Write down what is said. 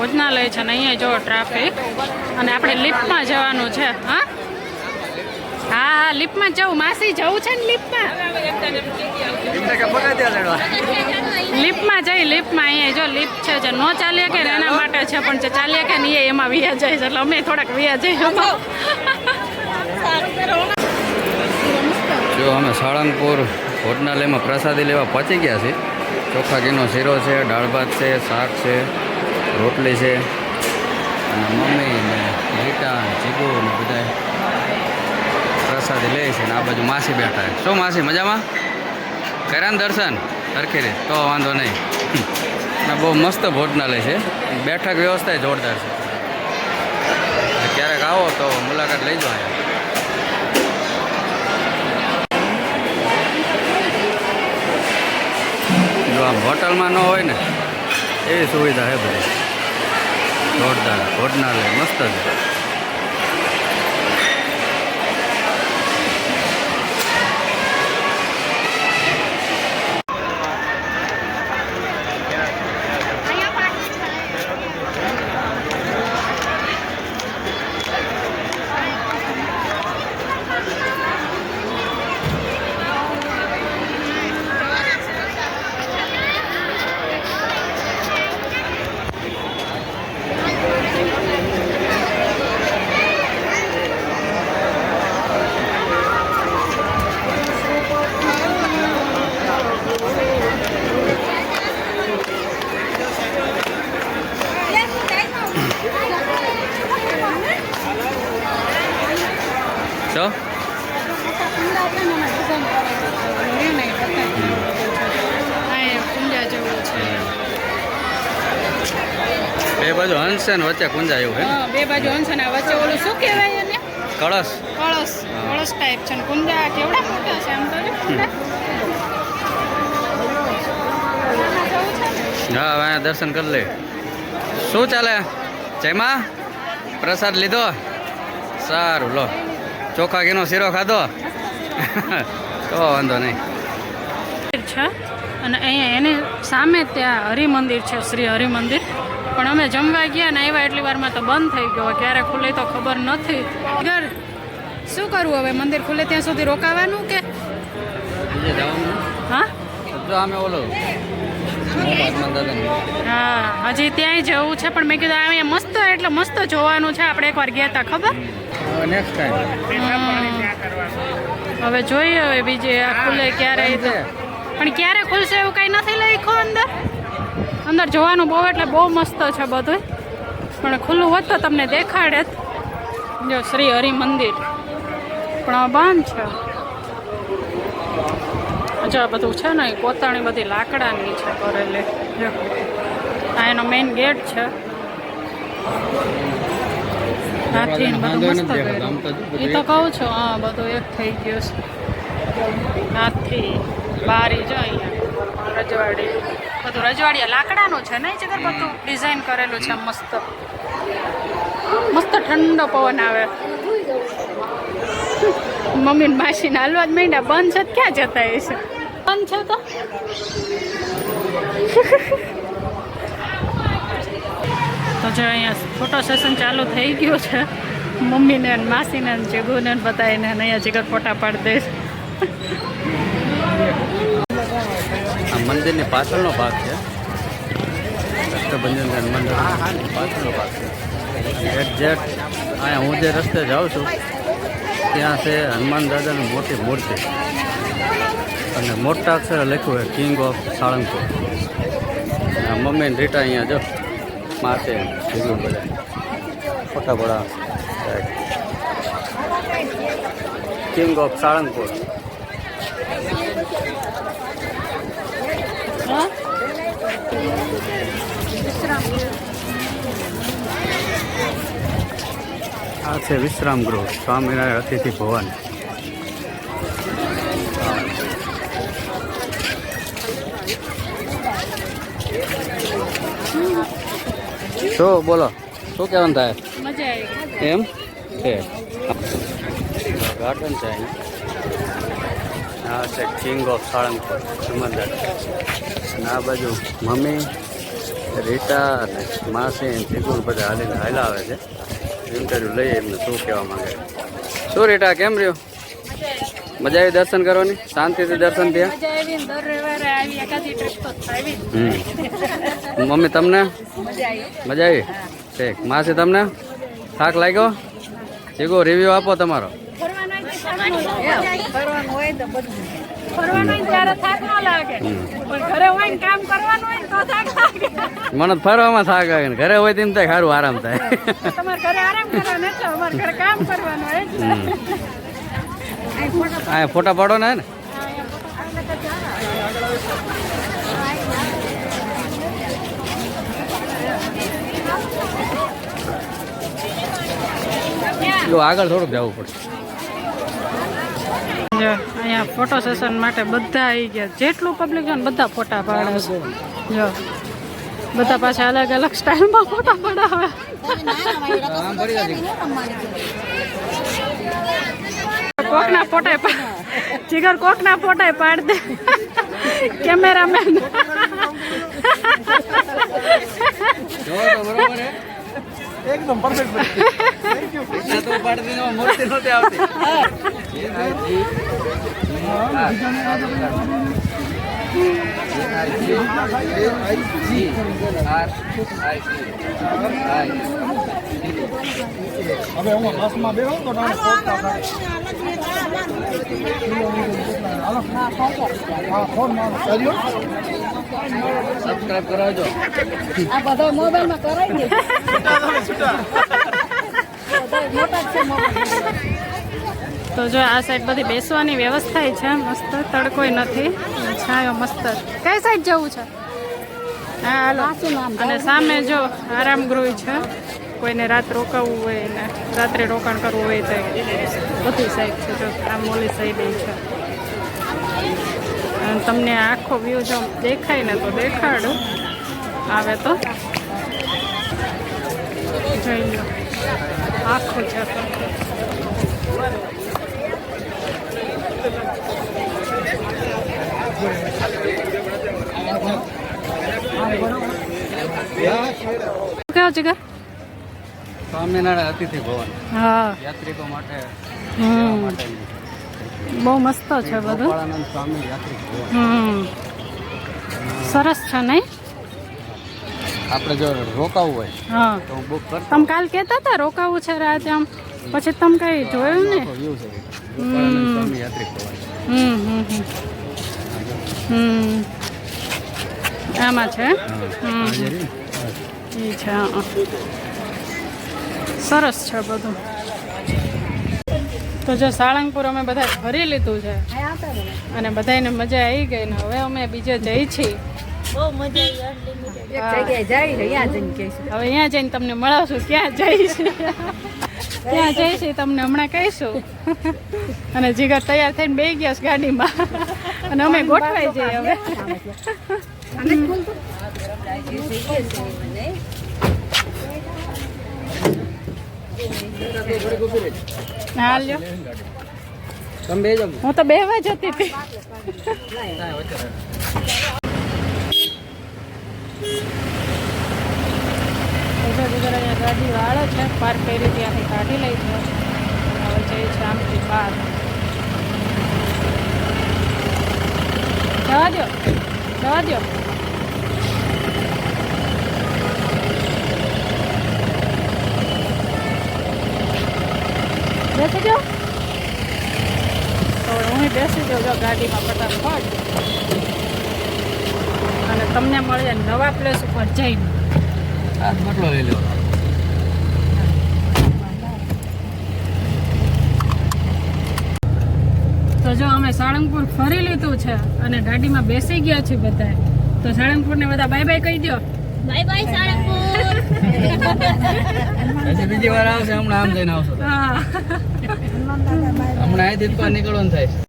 ભોજનાલય છે ને અહીંયા જો ટ્રાફિક. અને આપણે લિફ્ટમાં જવાનું છે, હા? હા હા, લિફ્ટમાં જવું. માસી જવું છે ને લિફ્ટમાં? લિફ્ટમાં જઈ, લિફ્ટમાં અહીંયા જો લિફ્ટ છે, જે ન ચાલીએ કે ને એના માટે છે, પણ જે ચાલીએ કે ને એમાં વિયા જાય છે. એટલે અમે થોડાક વિયા જઈએ જો અમે સાળંગપુર ભોજનાલયમાં પ્રસાદી લેવા પહોંચી ગયા છીએ. ચોખા ઘીનો શીરો છે, દાળ ભાત છે, શાક છે. રોટલી છે. અને મમ્મી ને રીટા જીગુ ને બધા પ્રસાદી લે છે ને આ બાજુ માસી બેઠા છે. શું માસી, મજામાં? કર્યા ને દર્શન? સરખી રીતે? તો વાંધો નહીં. અને બહુ મસ્ત ભોજનાલય છે. બેઠક વ્યવસ્થા જોરદાર છે. ક્યારેક આવો તો મુલાકાત લઈ જાઓ જો આમ હોટલમાં ન હોય ને એવી સુવિધા છે બધી. જોરદાર ભોજનાલય મસ્ત છે. છે? બે બાજુ હંસ ને વચ્ચે કુંજા એવું હે બે બાજુ હંસ અને વચ્ચે ઓલું શું કહેવાય એને? કળશ. કળશ. કળશ ટાઈપ છે કુંજા કેવડા મોટા છે આમ તો હા હવે દર્શન કરી લે. શું ચાલે? જયમાં? પ્રસાદ લીધો? સારું લો. ચોખા ઘીનો શીરો ખાધો? તો વાંધો નહીં. છે. અને અહીંયા એને સામે ત્યાં હરિમંદિર છે શ્રી હરિમંદિર. પણ અમે જમવા ગયા ને આવ્યા એટલી વારમાં તો બંધ થઈ ગયો. ક્યારે ખુલે તો ખબર નથી. ઘર શું કરવું હવે? મંદિર ખુલે ત્યાં સુધી રોકાવાનું કે? હા. હા હજી ત્યાંય જવું છે પણ મેં કીધું અહીંયા મસ્ત એટલે મસ્ત જોવાનું છે. આપણે એકવાર ગયા હતા ખબર? નેક્સ્ટ ટાઈમ હવે જોઈએ હવે બીજે આ ખુલે ક્યારે તો. પણ ક્યારે ખુલશે એવું કઈ નથી લખ્યું અંદર? અંદર જોવાનું બહુ એટલે બહુ મસ્ત છે બધું પણ ખુલ્લું હોત તો તમને દેખાડે જ. શ્રી હરિ મંદિર પણ આ બંધ છે. જો બધું છે ને એ કોતાણી બધી લાકડાની છે કરેલી જો. આ એનો મેઇન ગેટ છે. હાથી બધું મસ્ત એ તો કહું છું હા બધું એક થઈ ગયું છે. હાથી બારી જો અહીંયા રજવાડી. બધું રજવાડિયા લાકડાનું છે ને જગર બધું ડિઝાઇન કરેલું છે મસ્ત. મસ્ત ઠંડો પવન આવે. મમ્મી માસીને હાલવા જ માંડ્યા બંધ છે ક્યાં જતા હશે? બંધ છે તો? તો જો અહીંયા ફોટો સેશન ચાલુ થઈ ગયું છે. મમ્મીને માસીને જગુને બતાવીને અહીંયા જીગર ફોટા પાડી દઈશ. આ મંદિરની પાછળનો ભાગ છે. રક્ષાબંધન મંદિર પાછળનો ભાગ છે. એક્ઝેક્ટ અહીંયા હું જે રસ્તે જાઉં છું, ત્યાં છે હનુમાન દાદાની મોટી મૂર્તિ. અને મોટા અક્ષરે લખ્યું છે king of Salangpur. Mummy Rita અહીંયા જો. બધા ફોટા પડા કિંગ ઓફ સાળંગપુર આ છે વિશ્રામ ગૃહ સ્વામિનારાયણ અતિથિ ભવન. શું બોલો શું કહેવાનું થાય? એમ? છે. ગાર્ડન છે આ છે કિંગ ઓફ સાળંગપુર સમંદર અને આ બાજુ મમ્મી રીટા અને માસી ચીકુન બધા હાલીને હાલ આવે છે. ઇન્ટરવ્યુ લઈએ એમને શું કહેવા માંગે. શું રીટા કેમ રહ્યો? મજા આવી દર્શન કરવાની? શાંતિથી દર્શન થયા? મમ્મી તમને? મજા આવી ઠીક. માસી તમને? થાક લાગ્યો? ચીકુ રિવ્યુ આપો તમારો. મને ફરવામાં થાક આવે ને ઘરે હોય તેમ થાય સારું આરામ થાય. આ ફોટા પાડો ને ને. જો આગળ થોડુંક જવું પડશે. જો અહીંયા ફોટો સેશન માટે બધા આવી ગયા. જેટલું પબ્લિક છે ને બધા ફોટા પાડે છે. જો. બધા પાછા અલગ અલગ સ્ટાઇલમાં ફોટા પડાવે. કોકના ફોટા પા- જીગર કોકના ફોટા પાડ દે કેમેરામેન જો તો બરોબર હે એકદમ પરફેક્ટ તો પાડતી ને મૂર્તિ નહોતી આવતી. હવે હું બસમાં બેહો તો તમને ફોટા હા ફોન મારો કર્યો સબસ્ક્રાઇબ કરાવજો આ બધા મોબાઈલમાં કરાવી દે તો જો આ સાઈડ બધી બેસવાની વ્યવસ્થા છે મસ્ત તડકોય નથી. છાયો મસ્ત. કઈ સાઈડ જવું છે? હા હાલો. અને સામે જો આરામ ગૃહ છે. કોઈને રાત રોકાવવું હોય ને રાત્રે રોકાણ કરવું હોય તો બધી સાઈડ છે. જો આ મોલી સાઈડ છે. તમને આખો વ્યૂ જો દેખાય ને તો દેખાડું. આવે તો. જોઈ લો. આખું છે. કેવો જીગર સ્વામિનારાયણ અતિથિ ભવન. હા. યાત્રિકો માટે બહુ મસ્ત છે બધું. સ્વામી યાત્રિક ભવન. સરસ છે નહીં? આપણે જો રોકાવું હોય હા. તો બુક કર તમે કાલ કહેતા હતા રોકાવું છે રાત આમ. પછી તમે કઈ જોયું ને? સ્વામી યાત્રિક ભવન. હમ હમ હમ. હમ. આમાં છે? હમ. એ છે. સરસ છે બધું. તો જો સાળંગપુર અમે બધા ફરી લીધું છે. અને બધાને મજા આવી ગઈ ને હવે અમે બીજે જઈ છીએ. હવે અહીંયા જઈને તમને મળાવશું ક્યાં જઈશું ક્યાં જઈશું તમને હમણાં કહીશું. અને જીગર તૈયાર થઈને બે ગયા છે ગાડીમાં. અને અમે ગોઠવાઈ જઈએ હવે. હાલ લ્યો તમે બે જાઓ હું તો બેહવા જતી હતી. બીજા બીજા અહીંયા ગાડી વાળો છે પાર્ક કરી ત્યાંથી કાઢી લઈ છે અને હવે જઈ છે આમથી બહાર જવા દો જવા દો બેસી જાઓ. તો હું બેસી જાઉં જો ગાડીમાં ફટાફટ અને તમને મળે નવા પ્લેસ ઉપર જઈને. લઈ તો જો અમે સાળંગપુર ફરી લીધું છે અને ગાડીમાં બેસી ગયા છીએ બધા તો સાળંગપુરને બધા બાય બાય કહી દો બાય બાય સાળંગપુર. હજી બીજી વાર આવશે હમણાં આમ જઈને આવશો હમણાં અહીંથી નીકળવાનું થાય